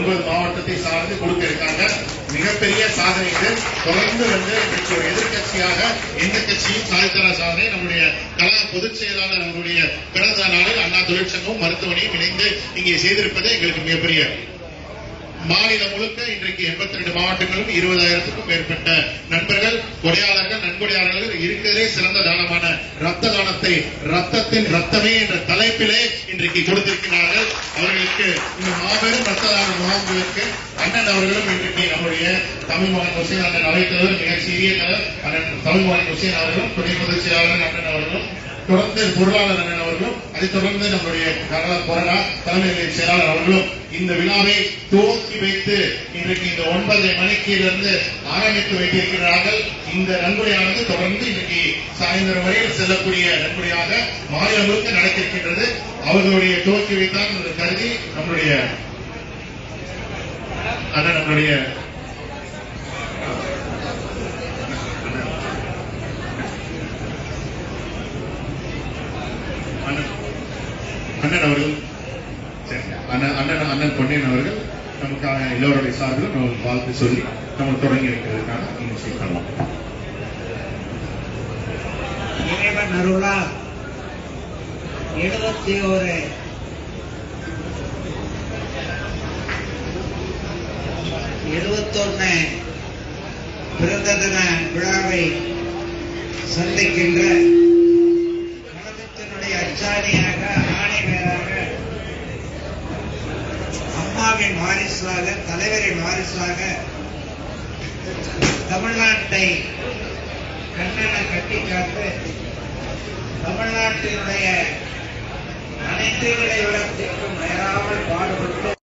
ஒன்பது மாவட்டத்தை சார்ந்து கொடுத்திருக்காங்க. மிகப்பெரிய சாதனை இது. தொடர்ந்து வந்து இன்றைக்கு எதிர்க்கட்சியாக எந்த கட்சியும் சாதித்தர சாதனை நம்முடைய கலா பொதுச் செயலாளர் அவருடைய பிறந்த நாளில் அண்ணா தொழிற்சங்கமும் மருத்துவமனையும் இணைந்து இங்கே செய்திருப்பது எங்களுக்கு மிகப்பெரிய மாநிலம் முழுக்க இன்றைக்கு எண்பத்தி ரெண்டு மாவட்டங்களும் இருபதாயிரத்துக்கும் மேற்பட்ட நண்பர்கள் கொடையாளர்கள் நன்கொடையாளர்கள் இருக்கிறதே சிறந்த தானமான ரத்த தானத்தை ரத்தத்தின் ரத்தமே என்ற தலைப்பிலே இன்றைக்கு கொடுத்திருக்கிறார்கள். அவர்களுக்கு இந்த மாபெரும் ரத்த தான முகாம்களுக்கு அண்ணன் அவர்களும் இன்றைக்கு நம்முடைய தமிழ் மகன் ஹுசேன் அண்ணன் அவைத்தவர் மிக சிறிய தலைவர் அண்ணன் தமிழ் மகன் ஹுசேன் அவர்களும் துணை பொதுச் செயலாளர் அண்ணன் அவர்களும் தொடர்ந்து பொருளாளர் அண்ணன் அவர்களும் அதைத் தொடர்ந்து நம்முடைய கொரோனா தலைமை செயலாளர் அவர்களும் இந்த விழாவை துவக்கி வைத்து இன்றைக்கு இந்த ஒன்பதரை மணிக்கு இருந்து ஆரம்பித்து வைத்திருக்கிறார்கள். இந்த நன்கொடையானது தொடர்ந்து இன்றைக்கு சாயந்தரம் வரையில் செல்லக்கூடிய நன்கொடையாக மாநிலம் முழுக்க நடத்திருக்கின்றது அவர்களுடைய துவக்கி வைத்தான் கருதி நம்முடைய அண்ணன் நம்முடைய அண்ணன் அண்ணன் அவர்கள் அண்ணன் அண்ணன் பொன்னியன் அவர்கள் நமக்கான எல்லோருடைய சார்பிலும் நமக்கு வாழ்த்து சொல்லி நம்ம தொடங்கி வைக்கிறதுக்கான முயற்சி பண்ணலாம். இறைவன் அருளால் எழுபத்தி ஒரு எழுபத்தொன்னு பிறந்த தின விழாவை சந்திக்கின்ற கழகத்தினுடைய அச்சாணியாக ஆணைவராக அம்மாவின் வாரிசாக தலைவரை வாரிசாக தமிழ்நாட்டை கண்ணன கட்டி காத்து தமிழ்நாட்டினுடைய அனைத்து விளைவிடத்திற்கும் நேராமல் பாடுபட்டு